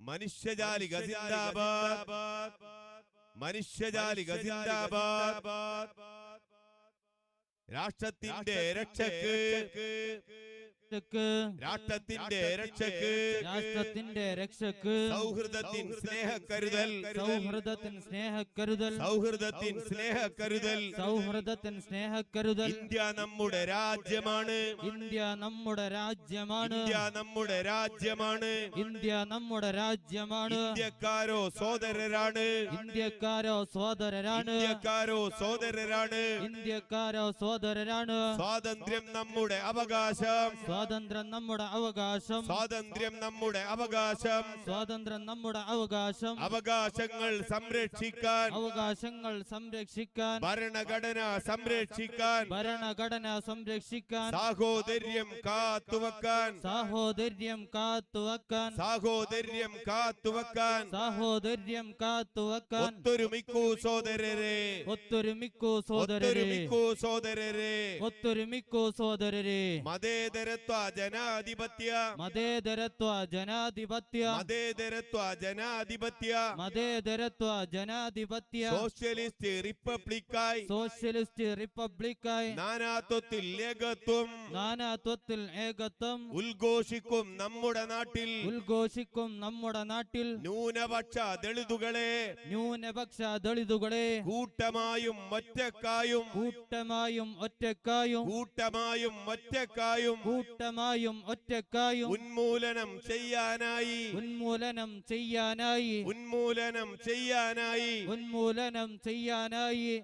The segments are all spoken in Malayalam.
മനുഷ്യജാലിക ജിന്ദാബാദ് മനുഷ്യജാലിക ജിന്ദാബാദ് രാഷ്ട്രത്തിന്റെ രക്ഷക്ക് രാഷ്ട്രത്തിന്റെ രക്ഷക്ക് രാഷ്ട്രത്തിന്റെ രക്ഷക്ക് സൗഹൃദത്തിൻ സ്നേഹക്കരുതൽ സൗഹൃദത്തിൻ സ്നേഹക്കരുതൽ സൗഹൃദത്തിൻ സ്നേഹക്കരുതൽ. സൗഹൃദത്തിൻ സ്നേഹക്കരുതൽ. ഇന്ത്യ നമ്മുടെ രാജ്യമാണ്. ഇന്ത്യ നമ്മുടെ രാജ്യമാണ്. ഇന്ത്യ നമ്മുടെ രാജ്യമാണ്. ഇന്ത്യ നമ്മുടെ രാജ്യമാണ്. ഇന്ത്യക്കാരോ സോദരരാണ് ഇന്ത്യക്കാരോ സോദരരാണ് ഇന്ത്യക്കാരോ സോദരരാണ് ഇന്ത്യക്കാരോ സോദരരാണ് സ്വാതന്ത്ര്യം നമ്മുടെ അവകാശം. സ്വാതന്ത്ര്യം നമ്മുടെ അവകാശം. സ്വാതന്ത്ര്യം നമ്മുടെ അവകാശം. സ്വാതന്ത്ര്യം നമ്മുടെ അവകാശം. അവകാശങ്ങൾ സംരക്ഷിക്കാൻ. അവകാശങ്ങൾ സംരക്ഷിക്കാൻ. ഭരണഘടന സംരക്ഷിക്കാൻ. ഭരണഘടന സംരക്ഷിക്കാൻ. സാഹോദര്യം കാത്തുവക്കാൻ. സാഹോദര്യം കാത്തുവക്കാൻ. സാഹോദര്യം കാത്തുവക്കാൻ. സാഹോദര്യം കാത്തുവക്കാൻ. ഒത്തൊരുമിക്കൂ സോദരരെ ഒത്തൊരുമിക്കൂ സോദരരെ ഒത്തൊരുമിക്കൂ സോദരരെ ഒത്തൊരുമിക്കൂ സോദരരെ മതേതരത്വ ജനാധിപത്യ. മതേതരത്വ ജനാധിപത്യ. മതേതരത്വ ജനാധിപത്യ. മതേതരത്വ ജനാധിപത്യ. സോഷ്യലിസ്റ്റ് റിപ്പബ്ലിക്കായി. സോഷ്യലിസ്റ്റ് റിപ്പബ്ലിക്കായി. നാനാത്വത്തിൽ ഏകത്വം. നാനാത്വത്തിൽ ഏകത്വം. ഉദ്ഘോഷിക്കും നമ്മുടെ നാട്ടിൽ. ഉദ്ഘോഷിക്കും നമ്മുടെ നാട്ടിൽ. ന്യൂനപക്ഷ ദളിതുകളെ. ന്യൂനപക്ഷ ദളിതുകളെ. കൂട്ടമായും ഒറ്റക്കായും. കൂട്ടമായും ഒറ്റക്കായും. കൂട്ടമായും ഒറ്റക്കായും. കൂട്ടമായും ഒറ്റക്കായും ഉന്മൂലനം ചെയ്യാനായി. ഉന്മൂലനം ചെയ്യാനായി. ഉന്മൂലനം ചെയ്യാനായി. ഉന്മൂലനം ചെയ്യാനായി.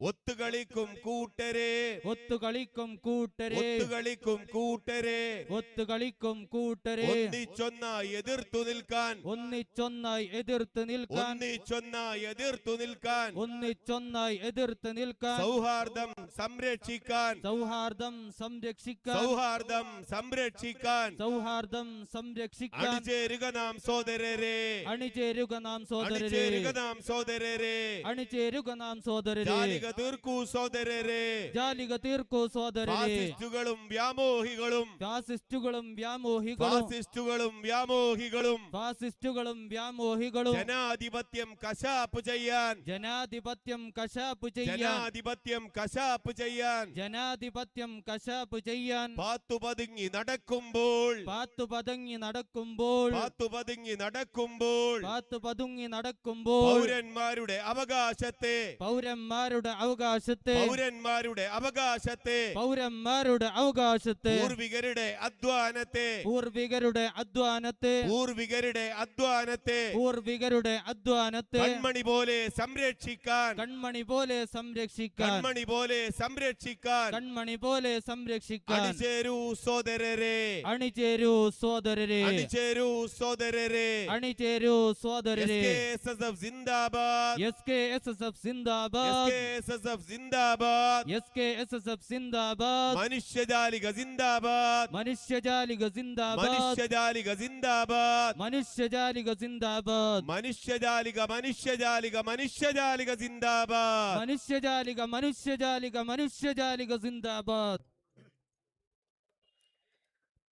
ഒത്തുകളിക്കും കൂട്ടരെ. ഒത്തുകളിക്കും കൂട്ടരെ. ഒത്തുകളിക്കും കൂട്ടരെ. ഒത്തുകളിക്കും കൂട്ടരെ. ഒന്നിച്ചൊന്നായി എതിർത്തു നിൽക്കാൻ. ഒന്നിച്ചൊന്നായി എതിർത്തു നിൽക്കാൻ. ഒന്നിച്ചൊന്നായി എതിർത്തു നിൽക്കാൻ. ഒന്നിച്ചൊന്നായി എതിർത്തു നിൽക്കാൻ. സൗഹാർദ്ദം സംരക്ഷിക്കാൻ. സൗഹാർദ്ദം സംരക്ഷിക്കാൻ. സൗഹാർദ്ദം സംരക്ഷിക്കാൻ. സൗഹാർദ്ദം സംരക്ഷിക്കാൻ. അണിചേരുക നാം സോദരരെ. അണിചേരുക നാം സോദരരെ. അണിചേരുക നാം സോദരരെ. അണിചേരുക നാം സോദരരെ. ജാലിക തീർക്കൂ സോദരരെ ജാലിക തീർക്കൂ സോദരരെ ഫാസിസ്റ്റുകളും വ്യാമോഹികളും. ഫാസിസ്റ്റുകളും വ്യാമോഹികളും. ഫാസിസ്റ്റുകളും വ്യാമോഹികളും. ഫാസിസ്റ്റുകളും വ്യാമോഹികളും. ജനാധിപത്യം കശാപ്പ് ചെയ്യാൻ. ജനാധിപത്യം കശാപ്പ് ചെയ്യാൻ. ജനാധിപത്യം കശാപ്പ് ചെയ്യാൻ. ജനാധിപത്യം കശാപ്പ് ചെയ്യാൻ. പാത്തുപതുങ്ങി നടക്കുമ്പോൾ. പാത്തു പതുങ്ങി നടക്കുമ്പോൾ. പാത്തു പതുങ്ങി നടക്കുമ്പോൾ. പാത്തു പതുങ്ങി നടക്കുമ്പോൾ. പൗരന്മാരുടെ അവകാശത്തെ. പൗരന്മാരുടെ അവകാശത്തെ പൗരന്മാരുടെ അവകാശത്തെ പൗരന്മാരുടെ അവകാശത്തെ പൂർവികരുടെ അധ്വാനത്തെ പൂർവികരുടെ അധ്വാനത്തെ പൂർവികരുടെ അധ്വാനത്തെ പൂർവികരുടെ അധ്വാനത്തെ കൺമണി പോലെ സംരക്ഷിക്കാൻ കൺമണി പോലെ സംരക്ഷിക്കാൻ കൺമണി പോലെ സംരക്ഷിക്കാൻ. കൺമണി പോലെ സംരക്ഷിക്കാൻ. അണിചേരൂ സോദരരെ അണിചേരൂ സോദരരെ അണിചേരൂ സോദരരെ അണിചേരൂ സോദരരെ SKSSF zindabad S K S S F സിന്ദാബാദ് SKSSF zindabad S K S S F സിന്ദാബാദ് മനുഷ്യജാലിക ജിന്ദാബാദ് മനുഷ്യജാലിക സിന്ദാബാദ് മനുഷ്യജാലിക ജിന്ദാബാദ് മനുഷ്യജാലിക സിന്ദാബാദ് മനുഷ്യജാലിക മനുഷ്യജാലിക മനുഷ്യജാലിക ജിന്ദാബാദ് മനുഷ്യജാലിക മനുഷ്യജാലിക മനുഷ്യജാലിക സിന്ദാബാദ്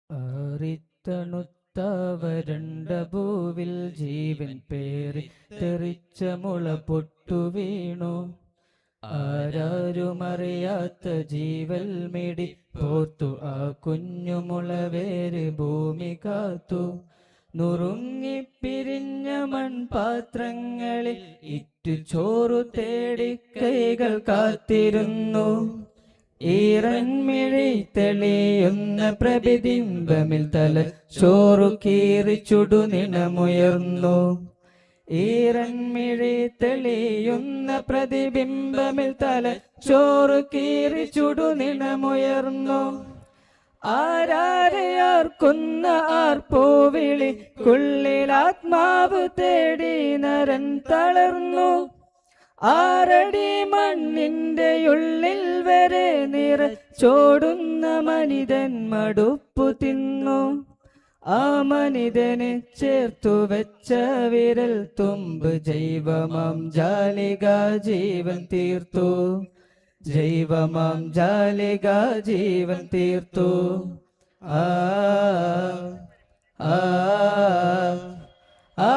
ആറിത്തണുത്ത വരണ്ട ഭൂവിൽ ജീവൻ പേറി തെറിച്ച മുള പൊട്ടു വീണു. ആരാരുമറിയാത്ത ജീവൽ മിടി പോർത്തു ആ കുഞ്ഞുമുളവേര് ഭൂമി കാത്തു. നുറുങ്ങിപ്പിരിഞ്ഞ മൺപാത്രങ്ങളിൽ ഇറ്റു ചോറു തേടി കൈകൾ കാത്തിരുന്നു. ഈറൻമിഴി തെളിയുന്ന പ്രതിബിംബമിൽ തല ചോറു കീറി ചുടുനിണമുയർന്നു ഈറൻമിഴി തെളിയുന്ന പ്രതിബിംബമിൽ തല ചോറു കീറി ചുടുനിണമുയർന്നു ആരാരെയാർക്കുന്ന ആർപ്പൂവിളി കുള്ളിൽ ആത്മാവ് തേടി നരൻ തളർന്നു. ആരടി മണ്ണിന്റെ ഉള്ളിൽ വരെ നിറ ചോടുന്ന മനിതൻ മടുപ്പു തിന്നു. ആ മനിതനെ ചേർത്തു വെച്ച വിരൽ തുമ്പ് ജൈവമാം ജാലിക ജീവൻ തീർത്തു ജൈവമാം ജാലിക ജീവൻ തീർത്തു ആ ആ ആ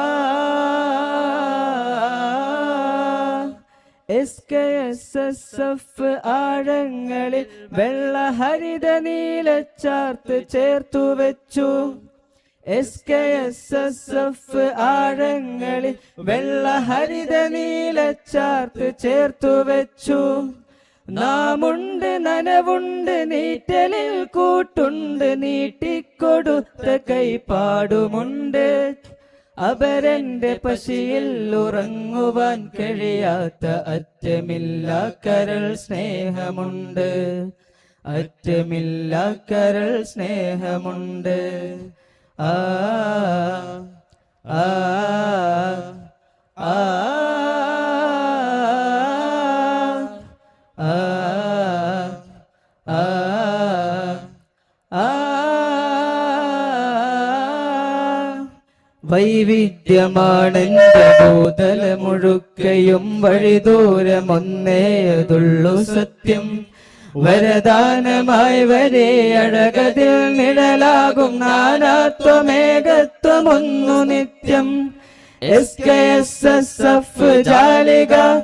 ആഴങ്ങളിൽ വെള്ള ഹരിത നീല നീലച്ചാർത്ത് ചേർത്തു വെച്ചു S K S S F ആഴങ്ങളിൽ വെള്ള ഹരിത നീലച്ചാർത്ത് ചേർത്തു വെച്ചു. നാമുണ്ട് നനവുണ്ട് നീറ്റലിൽ കൂട്ടുണ്ട് നീട്ടിക്കൊടുത്ത കൈപ്പാടുമുണ്ട്. അപരന്റെ പശിയിൽ ഉറങ്ങുവാൻ കഴിയാത്ത അറ്റമില്ല കരൾ സ്നേഹമുണ്ട്. അറ്റമില്ല കരൾ സ്നേഹമുണ്ട്. ആ ആ ആ വൈവിധ്യമാണെന്റെ ഭൂതല മുഴുക്കയും വഴിദൂരമൊന്നേതുള്ളു സത്യം. വരദാനമായി വരേ അഴകതിൽ നിഴലാകും നാനാത്വമേകത്വമൊന്നു നിത്യം. S K S S F ജാലിക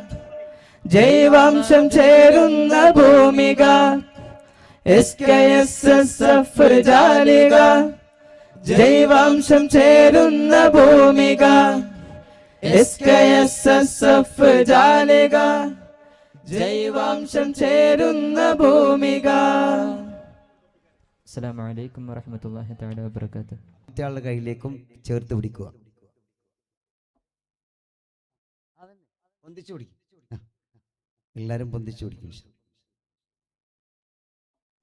ജൈവാംശം ചേരുന്ന ഭൂമിക. S K S S F ജാലിക ജൈവാംശം ചേരുന്ന ഭൂമിക. S K S S F ജാലിക. ജൈവാംശം ചേരുന്ന ഭൂമിക. അസ്സലാമു അലൈക്കും താല തആല മറ്റയാളുടെ കയ്യിലേക്കും ചേർത്ത് പിടിക്കുക. പൊന്തിച്ചു പിടിക്കും. ആ. എല്ലാവരും പൊന്തിച്ചു പിടിക്കും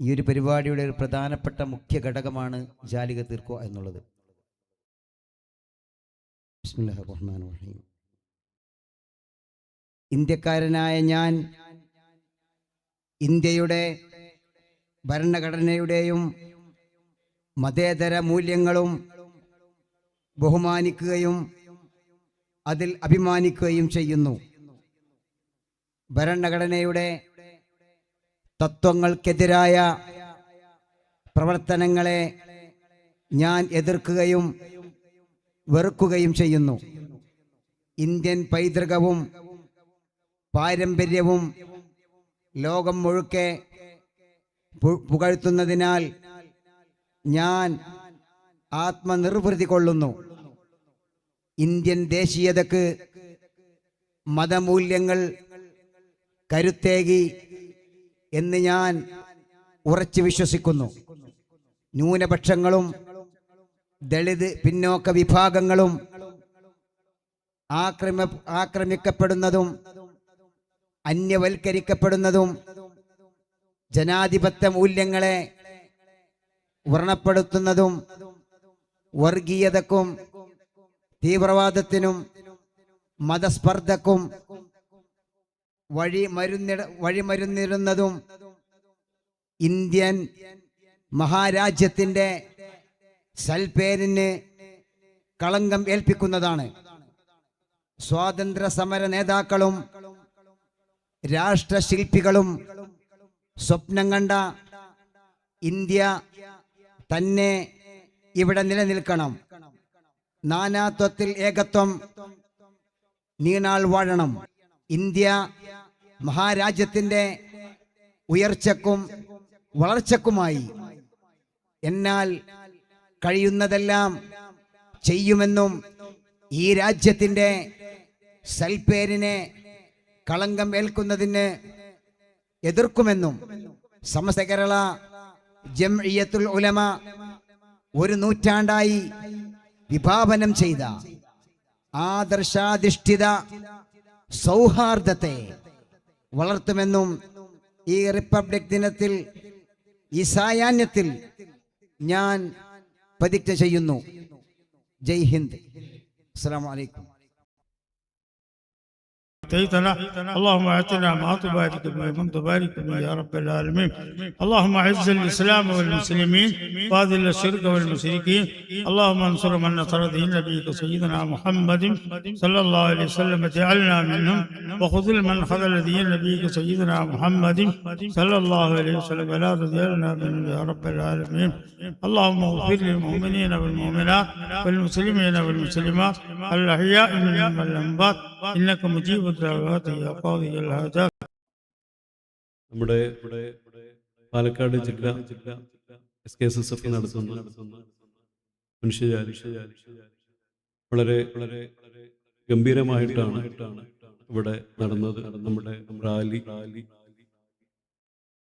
ഈ ഒരു പരിപാടിയുടെ ഒരു പ്രധാനപ്പെട്ട മുഖ്യ ഘടകമാണ് ജാലിക തീർക്കുക എന്നുള്ളത്. ബിസ്മില്ലാഹിർ റഹ്മാനിർ റഹീം. ഇന്ത്യക്കാരനായ ഞാൻ ഇന്ത്യയുടെ ഭരണഘടനയുടെയും മതേതര മൂല്യങ്ങളും ബഹുമാനിക്കുകയും അതിൽ അഭിമാനിക്കുകയും ചെയ്യുന്നു. ഭരണഘടനയുടെ തത്വങ്ങൾക്കെതിരായ പ്രവർത്തനങ്ങളെ ഞാൻ എതിർക്കുകയും വെറുക്കുകയും ചെയ്യുന്നു. ഇന്ത്യൻ പൈതൃകവും പാരമ്പര്യവും ലോകം മുഴുക്കെ പുകഴ്ത്തുന്നതിനാൽ ഞാൻ ആത്മനിർവൃതി കൊള്ളുന്നു ഇന്ത്യൻ ദേശീയതക്ക് മതമൂല്യങ്ങൾ കരുത്തേകി എന്ന് ഞാൻ ഉറച്ചു വിശ്വസിക്കുന്നു. ന്യൂനപക്ഷങ്ങളും ദളിത് പിന്നോക്ക വിഭാഗങ്ങളും ആക്രമ ആക്രമിക്കപ്പെടുന്നതും അന്യവൽക്കരിക്കപ്പെടുന്നതും ജനാധിപത്യ മൂല്യങ്ങളെ വ്രണപ്പെടുത്തുന്നതും വർഗീയതക്കും തീവ്രവാദത്തിനും മതസ്പർദ്ധക്കും വഴി മരുന്നിട ഇന്ത്യൻ മഹാരാജ്യത്തിന്റെ സൽപേരിന് കളങ്കം ഏൽപ്പിക്കുന്നതാണ്. സ്വാതന്ത്ര്യ സമര നേതാക്കളും രാഷ്ട്രശില്പികളും സ്വപ്നം കണ്ട ഇന്ത്യ തന്നെ ഇവിടെ നിലനിൽക്കണം. നാനാത്വത്തിൽ ഏകത്വം നീണാൾ വാഴണം. ഇന്ത്യ മഹാരാജ്യത്തിന്റെ ഉയർച്ചക്കും വളർച്ചക്കുമായി എന്നാൽ കഴിയുന്നതെല്ലാം ചെയ്യുമെന്നും ഈ രാജ്യത്തിന്റെ സൽപ്പേരിനെ കളങ്കം ഏൽക്കുന്നതിന് എതിർക്കുമെന്നും സമസ്ത കേരള ജംഇയത്തുൽ ഉലമ ഒരു നൂറ്റാണ്ടായി വിഭാവനം ചെയ്ത ആദർശാധിഷ്ഠിത സൗഹാർദ്ദത്തെ വളർത്തുമെന്നും ഈ റിപ്പബ്ലിക് ദിനത്തിൽ ഈ സായാഹ്നത്തിൽ ഞാൻ പ്രതിജ്ഞ ചെയ്യുന്നു. ജയ് ഹിന്ദ്. അസ്സലാമു അലൈക്കും. أعطيتنا اللهم أعطنا ما تبارك به من تبارك به يا رب العالمين. اللهم أعز الإسلام والمسلمين وأذل الشرك والمشركين. اللهم انصر من نصر دين نبيك سيدنا محمد صلى الله عليه وسلم. اجعلنا منهم وخذل من خذل دين نبيك سيدنا محمد صلى الله عليه وسلم. ولا تجعلنا منهم يا رب العالمين. اللهم اغفر للمؤمنين والمؤمنات والمسلمين والمسلمات الأحياء منهم والأموات إنك مجيب الدعوات يا قاضي الحاجات നമ്മുടെ പാലക്കാട് ജില്ല S K S S F നടത്തുന്ന മനുഷ്യജാതി വളരെ വളരെ ഗംഭീരമായിട്ടാണ് ഇവിടെ നടന്നത് നമ്മുടെ റാലി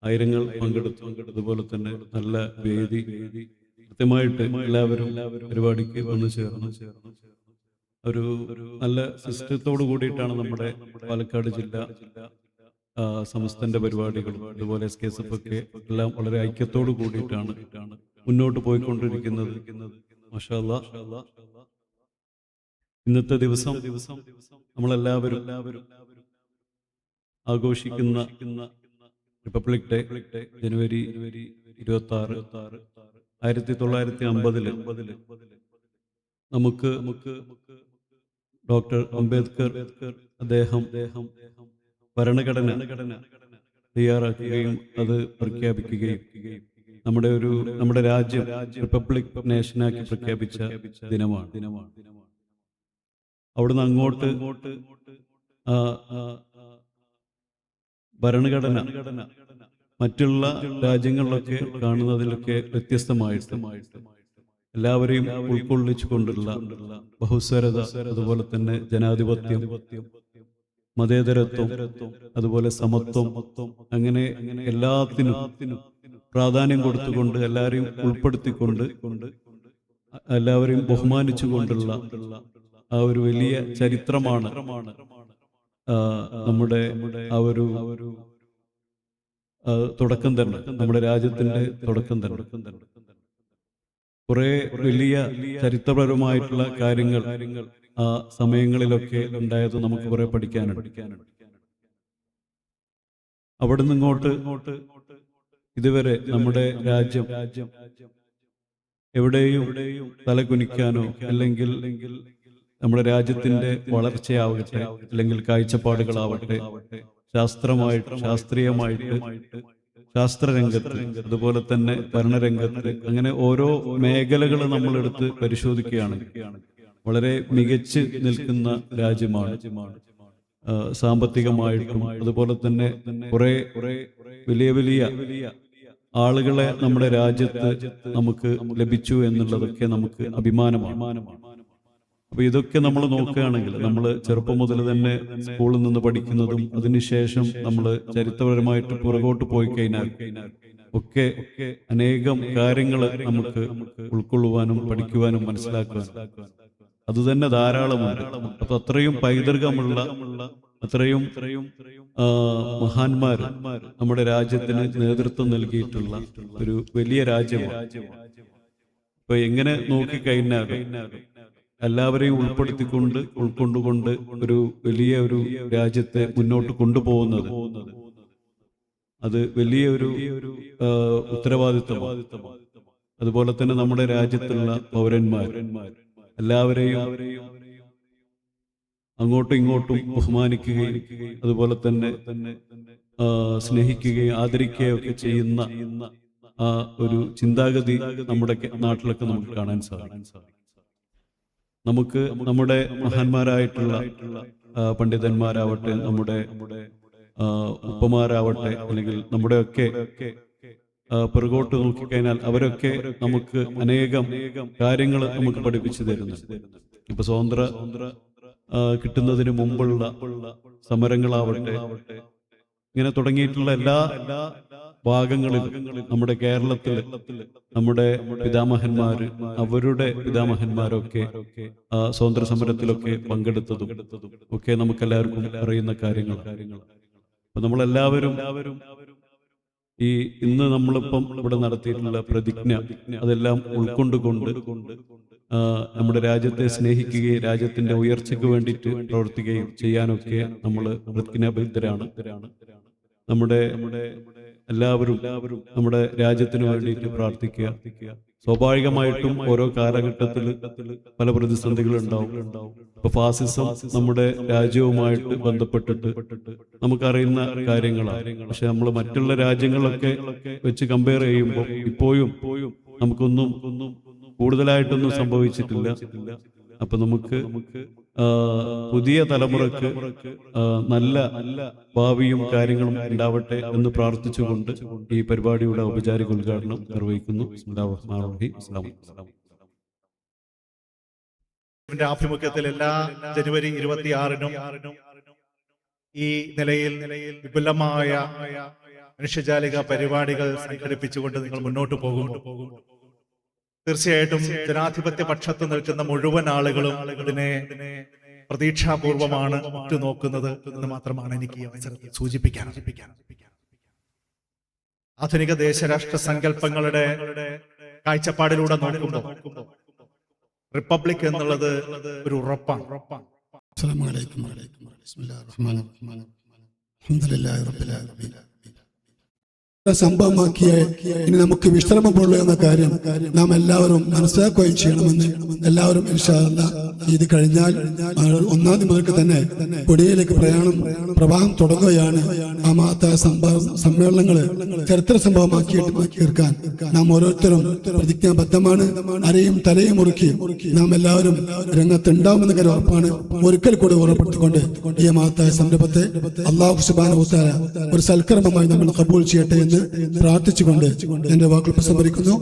ആയിരങ്ങൾ പങ്കെടുത്തു അതുപോലെ തന്നെ നല്ല വേദി കൃത്യമായിട്ട് എല്ലാവരും പരിപാടിക്ക് വന്നു ചേർന്നു ഒരു നല്ല സിസ്റ്റത്തോട് കൂടിയിട്ടാണ് നമ്മുടെ പാലക്കാട് ജില്ല സമസ്തന്റെ പരിപാടികളും അതുപോലെ എസ് കെ എസ് എഫ് ഒക്കെ എല്ലാം വളരെ ഐക്യത്തോട് കൂടിയിട്ടാണ് മുന്നോട്ട് പോയിക്കൊണ്ടിരിക്കുന്നത്. ഇന്നത്തെ ദിവസം നമ്മളെല്ലാവരും എല്ലാവരും ആഘോഷിക്കുന്ന റിപ്പബ്ലിക് ഡേ ജനുവരി ഇരുപത്തി ആറ് ആയിരത്തി തൊള്ളായിരത്തി അമ്പതിൽ നമുക്ക് നമുക്ക് ഡോക്ടർ അംബേദ്കർ അദ്ദേഹം ഭരണഘടന തയ്യാറാക്കുകയും അത് പ്രഖ്യാപിക്കുകയും നമ്മുടെ ഒരു നമ്മുടെ രാജ്യം റിപ്പബ്ലിക് നേഷനാക്കി പ്രഖ്യാപിച്ച ദിനമാണ്. ദിനമാണ് അവിടുന്ന് അങ്ങോട്ട് അങ്ങോട്ട് ഭരണഘടന മറ്റുള്ള രാജ്യങ്ങളിലൊക്കെ കാണുന്നതിലൊക്കെ വ്യത്യസ്തമായിട്ട് എല്ലാവരെയും ഉൾക്കൊള്ളിച്ചുകൊണ്ടുള്ള ബഹുസ്വരത അതുപോലെ തന്നെ ജനാധിപത്യം മതേതരത്വം അതുപോലെ സമത്വം അങ്ങനെ എല്ലാത്തിനും പ്രാധാന്യം കൊടുത്തുകൊണ്ട് എല്ലാവരെയും ഉൾപ്പെടുത്തിക്കൊണ്ട് എല്ലാവരെയും ബഹുമാനിച്ചുകൊണ്ടുള്ള ആ ഒരു വലിയ ചരിത്രമാണ് നമ്മുടെ ആ ഒരു തുടക്കം തന്നെ നമ്മുടെ രാജ്യത്തിന്റെ തുടക്കം തന്നെ. കുറെ വലിയ ചരിത്രപരമായിട്ടുള്ള കാര്യങ്ങൾ ആ സമയങ്ങളിലൊക്കെ ഉണ്ടായത് നമുക്ക് കുറെ പഠിക്കാനുണ്ട്. അവിടെ നിന്ന് ഇങ്ങോട്ട് ഇങ്ങോട്ട് ഇതുവരെ നമ്മുടെ രാജ്യം എവിടെയും തലകുനിക്കാനോ അല്ലെങ്കിൽ നമ്മുടെ രാജ്യത്തിന്റെ വളർച്ചയാവട്ടെ അല്ലെങ്കിൽ കാഴ്ചപ്പാടുകളാവട്ടെ ശാസ്ത്രമായിട്ട് ശാസ്ത്രീയമായിട്ട് ശാസ്ത്രരംഗത്ത് അതുപോലെ തന്നെ ഭരണരംഗത്ത് അങ്ങനെ ഓരോ മേഖലകൾ നമ്മൾ എടുത്ത് പരിശോധിക്കുകയാണ്. വളരെ മികച്ച് നിൽക്കുന്ന രാജ്യമാണ്. സാമ്പത്തികമായിട്ടും അതുപോലെ തന്നെ കുറെ വലിയ വലിയ ആളുകളെ നമ്മുടെ രാജ്യത്ത് നമുക്ക് ലഭിച്ചു എന്നുള്ളതൊക്കെ നമുക്ക് അഭിമാനമാണ്. അപ്പൊ ഇതൊക്കെ നമ്മൾ നോക്കുകയാണെങ്കിൽ നമ്മൾ ചെറുപ്പം മുതൽ തന്നെ സ്കൂളിൽ നിന്ന് പഠിക്കുന്നതും അതിനുശേഷം നമ്മൾ ചരിത്രപരമായിട്ട് പുറകോട്ട് പോയി കഴിഞ്ഞാൽ ഒക്കെ അനേകം കാര്യങ്ങൾ നമുക്ക് ഉൾക്കൊള്ളുവാനും പഠിക്കുവാനും മനസ്സിലാക്കുവാനും അത് തന്നെ ധാരാളമുണ്ട്. അപ്പൊ അത്രയും പൈതൃകമുള്ള അത്രയും മഹാന്മാർ നമ്മുടെ രാജ്യത്തിന് നേതൃത്വം നൽകിയിട്ടുള്ള ഒരു വലിയ രാജ്യമാണ്. ഇപ്പൊ എങ്ങനെ നോക്കിക്കഴിഞ്ഞാൽ എല്ലാവരെയും ഉൾപ്പെടുത്തിക്കൊണ്ട് ഉൾക്കൊണ്ടുകൊണ്ട് ഒരു വലിയ ഒരു രാജ്യത്തെ മുന്നോട്ട് കൊണ്ടുപോകുന്നത്. അത് വലിയ ഒരു ഉത്തരവാദിത്തമാണ്. അതുപോലെ തന്നെ നമ്മുടെ രാജ്യത്തുള്ള പൗരന്മാർ എല്ലാവരെയും അങ്ങോട്ടും ഇങ്ങോട്ടും ബഹുമാനിക്കുകയും അതുപോലെ തന്നെ സ്നേഹിക്കുകയും ആദരിക്കുകയും ഒക്കെ ചെയ്യുന്ന ആ ഒരു ചിന്താഗതി നമ്മുടെ നാട്ടിലൊക്കെ നമുക്ക് കാണാൻ സാധിക്കും. നമുക്ക് നമ്മുടെ മഹാന്മാരായിട്ടുള്ള പണ്ഡിതന്മാരാവട്ടെ നമ്മുടെ ഉപ്പമാരാവട്ടെ അല്ലെങ്കിൽ നമ്മുടെയൊക്കെ പിറകോട്ട് നോക്കിക്കഴിഞ്ഞാൽ അവരൊക്കെ നമുക്ക് അനേകം കാര്യങ്ങൾ നമുക്ക് പഠിപ്പിച്ചു തരുന്നു ഇപ്പൊ സ്വതന്ത്ര കിട്ടുന്നതിന് മുമ്പുള്ള സമരങ്ങളാവട്ടെ ഇങ്ങനെ തുടങ്ങിയിട്ടുള്ള എല്ലാ ഭാഗങ്ങളിലും നമ്മുടെ കേരളത്തിൽ നമ്മുടെ പിതാമഹന്മാര് അവരുടെ പിതാമഹന്മാരൊക്കെ സ്വാതന്ത്ര്യ സമരത്തിലൊക്കെ പങ്കെടുത്തതും ഒക്കെ നമുക്ക് എല്ലാവർക്കും അറിയുന്ന കാര്യങ്ങൾ അപ്പൊ നമ്മളെല്ലാവരും ഈ ഇന്ന് നമ്മളിപ്പം ഇവിടെ നടത്തിയിട്ടുള്ള പ്രതിജ്ഞ അതെല്ലാം ഉൾക്കൊണ്ടുകൊണ്ട് നമ്മുടെ രാജ്യത്തെ സ്നേഹിക്കുകയും രാജ്യത്തിന്റെ ഉയർച്ചയ്ക്ക് വേണ്ടിയിട്ട് പ്രവർത്തിക്കുകയും ചെയ്യാനൊക്കെ നമ്മൾ പ്രതിജ്ഞാബദ്ധരാണ്. നമ്മുടെ എല്ലാവരും നമ്മുടെ രാജ്യത്തിന് വേണ്ടിയിട്ട് പ്രാർത്ഥിക്കുക. സ്വാഭാവികമായിട്ടും ഓരോ കാലഘട്ടത്തിൽ പല പ്രതിസന്ധികൾ ഉണ്ടാവും ഇപ്പൊ ഫാസിസം നമ്മുടെ രാജ്യവുമായിട്ട് ബന്ധപ്പെട്ടിട്ട് നമുക്കറിയുന്ന കാര്യങ്ങളാണ്. പക്ഷെ നമ്മൾ മറ്റുള്ള രാജ്യങ്ങളൊക്കെ വെച്ച് കമ്പയർ ചെയ്യുമ്പോൾ ഇപ്പോഴും നമുക്കൊന്നും കൂടുതലായിട്ടൊന്നും സംഭവിച്ചിട്ടില്ല. അപ്പൊ നമുക്ക് പുതിയ തലമുറയ്ക്ക് നല്ല ഭാവിയും കാര്യങ്ങളും ഉണ്ടാവട്ടെ എന്ന് പ്രാർത്ഥിച്ചുകൊണ്ട് ഈ പരിപാടിയുടെ ഔപചാരിക ഉദ്ഘാടനം നിർവഹിക്കുന്നു. ആഭിമുഖ്യത്തിൽ എല്ലാ ജനുവരി ഇരുപത്തിയാറിനും ഈ നിലയിൽ വിപുലമായ മനുഷ്യജാലിക പരിപാടികൾ സംഘടിപ്പിച്ചുകൊണ്ട് നിങ്ങൾ മുന്നോട്ട് പോകുന്നു തീർച്ചയായിട്ടും ജനാധിപത്യ പക്ഷത്ത് നിൽക്കുന്ന മുഴുവൻ ആളുകളും ഇതിനെ പ്രതീക്ഷാപൂർവമാണ് ഉറ്റുനോക്കുന്നത് എന്ന് മാത്രമാണ് എനിക്ക് അവസരത്തിൽ സൂചിപ്പിക്കാൻ ആധുനിക ദേശരാഷ്ട്ര സങ്കല്പങ്ങളുടെ കാഴ്ചപ്പാടിലൂടെ നോക്കുമ്പോൾ റിപ്പബ്ലിക് എന്നുള്ളത് ഒരു ഉറപ്പാണ്. അസ്സലാമു അലൈക്കും ബിസ്മില്ലാഹിർ റഹ്മാനിർ റഹീം അൽഹംദുലില്ലാഹി റബ്ബിൽ ആലമീൻ. സംഭവമാക്കിയ ഇനി നമുക്ക് വിശ്രമമുള്ളൂ എന്ന കാര്യം നാം എല്ലാവരും മനസ്സിലാക്കുകയും ചെയ്യണമെന്ന് എല്ലാവരും ഇൻഷാ അല്ലാ ഇത് കഴിഞ്ഞാൽ ഒന്നാം തീയതി തന്നെ കൊടിയിലേക്ക് പ്രയാണം പ്രവാഹം തുടങ്ങുകയാണ്. ആ മാത്ത സമ്മേളനങ്ങൾ ചരിത്ര സംഭവമാക്കിയിട്ട് തീർക്കാൻ നാം ഓരോരുത്തരും പ്രതിജ്ഞാബദ്ധമാണ്. അരയും തലയും മുറുക്കി നാം എല്ലാവരും രംഗത്തുണ്ടാവുമെന്ന കാര്യം ഉറപ്പാണ് ഒരിക്കൽ കൂടി ഉറപ്പെടുത്തിക്കൊണ്ട് ഈ മാത്ത സംരംഭത്തെ അള്ളാഹു സുബാന ഒരു സൽക്കർമ്മമായി നമ്മൾ കബൂൾ ചെയ്യട്ടെ എന്ന് പ്രാർത്ഥിച്ചുകൊണ്ട് എന്റെ വാക്കുകൾ ഉപസംഹരിക്കുന്നു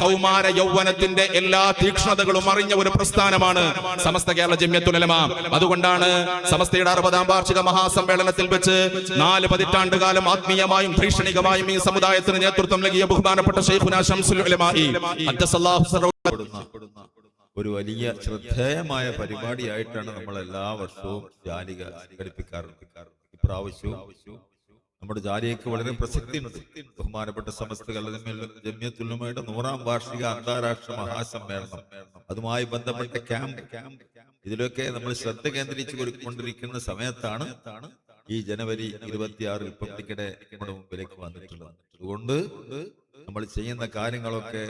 കൗമാര യൗവനത്തിന്റെ എല്ലാ തീക്ഷ്ണതകളും അറിഞ്ഞ ഒരു പ്രസ്ഥാനമാണ് സമസ്ത കേരള ജമ്യത്തുലമ അതുകൊണ്ടാണ് സമസ്തയുടെ അറുപതാം വാർഷിക മഹാസമ്മേളനത്തിൽ വെച്ച് നാല് പതിറ്റാണ്ട് കാലം ആത്മീയമായും ഭീഷണികമായും ഈ സമുദായത്തിന് നേതൃത്വം നൽകിയ ബഹുമാനപ്പെട്ട ഷെയ്ഖുന ഷംസുൽ ഒരു വലിയ ശ്രദ്ധേയമായ പരിപാടിയായിട്ടാണ് നമ്മൾ എല്ലാ വർഷവും ജാലിക സംഘടിപ്പിക്കാറുണ്ട്. ഇപ്രാവശ്യവും നമ്മുടെ ജാലിയക്ക് വളരെ പ്രസക്തിയുണ്ട്. ബഹുമാനപ്പെട്ട സമസ്ത ജമ്യത്തുല്ലമയുടെ നൂറാം വാർഷിക അന്താരാഷ്ട്ര മഹാസമ്മേളനം. അതുമായി ബന്ധപ്പെട്ട ക്യാമ്പ്. ഇതിലൊക്കെ നമ്മൾ ശ്രദ്ധ കേന്ദ്രീകരിച്ചു കൊണ്ടിരിക്കുന്ന സമയത്താണ് ഈ ജനുവരി ഇരുപത്തിയാറ് റിപ്പബ്ലിക്കിടെ നമ്മുടെ മുമ്പിലേക്ക് വന്നിട്ടുള്ളത്. അതുകൊണ്ട് നമ്മൾ ചെയ്യുന്ന കാര്യങ്ങളൊക്കെ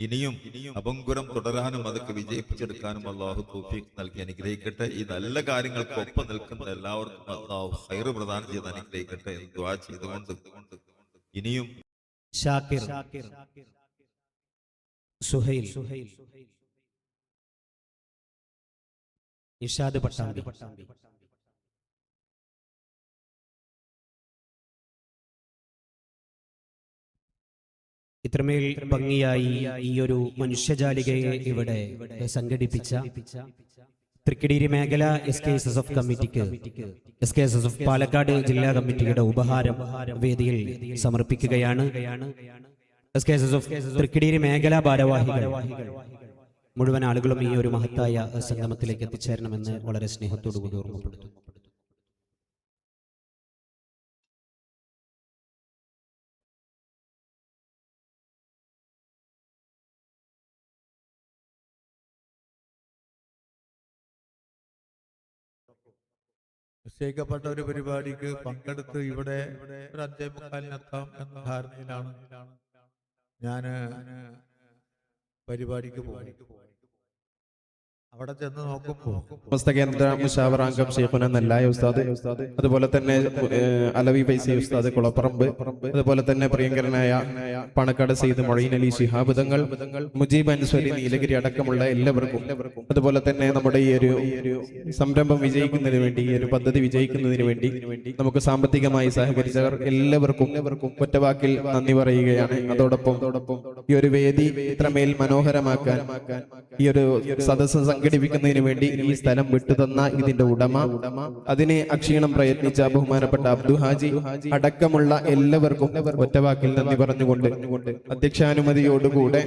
ഇനിയും അപങ്കുരം തുടരാനും അതൊക്കെ വിജയിപ്പിച്ചെടുക്കാനും അള്ളാഹു തൗഫീഖ് നൽകി അനുഗ്രഹിക്കട്ടെ. ഈ നല്ല കാര്യങ്ങൾക്ക് ഒപ്പം നിൽക്കുന്ന എല്ലാവർക്കും അള്ളാഹു ഹൈർ പ്രദാനം ചെയ്ത് അനുഗ്രഹിക്കട്ടെ ദുആ ചെയ്തുകൊണ്ട് ഇനിയും ഷാക്കിർ സുഹൈൽ ഇഷാദ് പട്ടാമ്പി. ഇത്രമേൽ ഭംഗിയായി ഈ ഒരു മനുഷ്യജാലികയെ ഇവിടെ സംഘടിപ്പിച്ച തൃക്കിടീരി മേഖല S K S S F കമ്മിറ്റിക്ക് S K S S F Palakkad ജില്ലാ കമ്മിറ്റിയുടെ ഉപഹാരം വേദിയിൽ സമർപ്പിക്കുകയാണ്. S K S S F Thrikkideeri മേഖലാ ഭാരവാഹികൾ മുഴുവൻ ആളുകളും ഈ ഒരു മഹത്തായ സംഗമത്തിലേക്ക് എത്തിച്ചേരണമെന്ന് വളരെ സ്നേഹത്തോടു കൂടി ഓർമ്മപ്പെടുത്തുന്നു. നിശ്ചയിക്കപ്പെട്ട ഒരു പരിപാടിക്ക് പങ്കെടുത്ത് ഇവിടെ ഒരു അഞ്ചേ മുക്കാലിനെത്താം എന്ന ധാരണയിലാണ് ഞാൻ പരിപാടിക്ക് പോകും അവിടെ ചെന്ന് നോക്കുമ്പോൾ പുസ്തകേന്ദ്ര മുഷാവറാംഗം ഷെയ്ഖുന നെല്ലായ ഉസ്താദ്. അതുപോലെ തന്നെ അലവി പൈസി ഉസ്താദ് കുളപ്പറമ്പ്. അതുപോലെ തന്നെ പ്രിയങ്കരനായ പണക്കാട് സെയ്ദ് മൊഴീൻ അലി ശിഹാബ് തങ്ങൾ മുജീബ് അൻസ്വരി നീലഗിരി അടക്കമുള്ള എല്ലാവർക്കും. അതുപോലെ തന്നെ നമ്മുടെ ഈ ഒരു സംരംഭം വിജയിക്കുന്നതിന് വേണ്ടി ഈ ഒരു പദ്ധതി വിജയിക്കുന്നതിന് വേണ്ടി നമുക്ക് സാമ്പത്തികമായി സഹകരിച്ചവർ എല്ലാവർക്കും ഒറ്റവാക്കിൽ നന്ദി പറയുകയാണ്. അതോടൊപ്പം ഈ ഒരു വേദി ഇത്രമേൽ മനോഹരമാക്കാൻ ഈ ഒരു സദസ്സ് സംഘടിപ്പിക്കുന്നതിന് വേണ്ടി ഈ സ്ഥലം വിട്ടുതന്ന ഇതിന്റെ ഉടമ. അതിനെ അക്ഷീണം പ്രയത്നിച്ച ബഹുമാനപ്പെട്ട അബ്ദു ഹാജി അടക്കമുള്ള എല്ലാവർക്കും ഒറ്റവാക്കിൽ നന്ദി പറഞ്ഞുകൊണ്ട് അധ്യക്ഷാനുമതിയോടുകൂടെ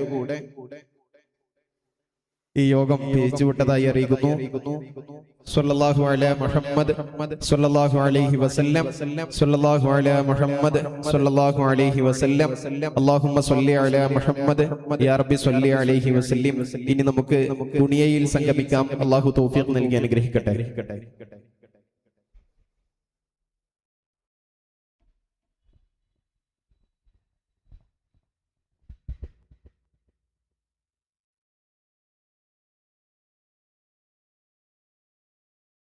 ഈ യോഗം പിരിച്ചുവിട്ടതായി അറിയിക്കുന്നു. സല്ലല്ലാഹു മുഹമ്മദ് സല്ലല്ലാഹു അലൈഹി വസല്ലം സല്ലല്ലാഹു മുഹമ്മദ് സല്ലല്ലാഹു അലൈഹി വസല്ലം. അല്ലാഹുമ്മ സല്ലി മുഹമ്മദ് യാ സല്ലി അലൈഹി വസല്ലം. ഇനി നമുക്ക് ദുനിയയിൽ സംഗമിക്കാം. അല്ലാഹു തൗഫീഖ് നൽകി അനുഗ്രഹിക്കട്ടെ.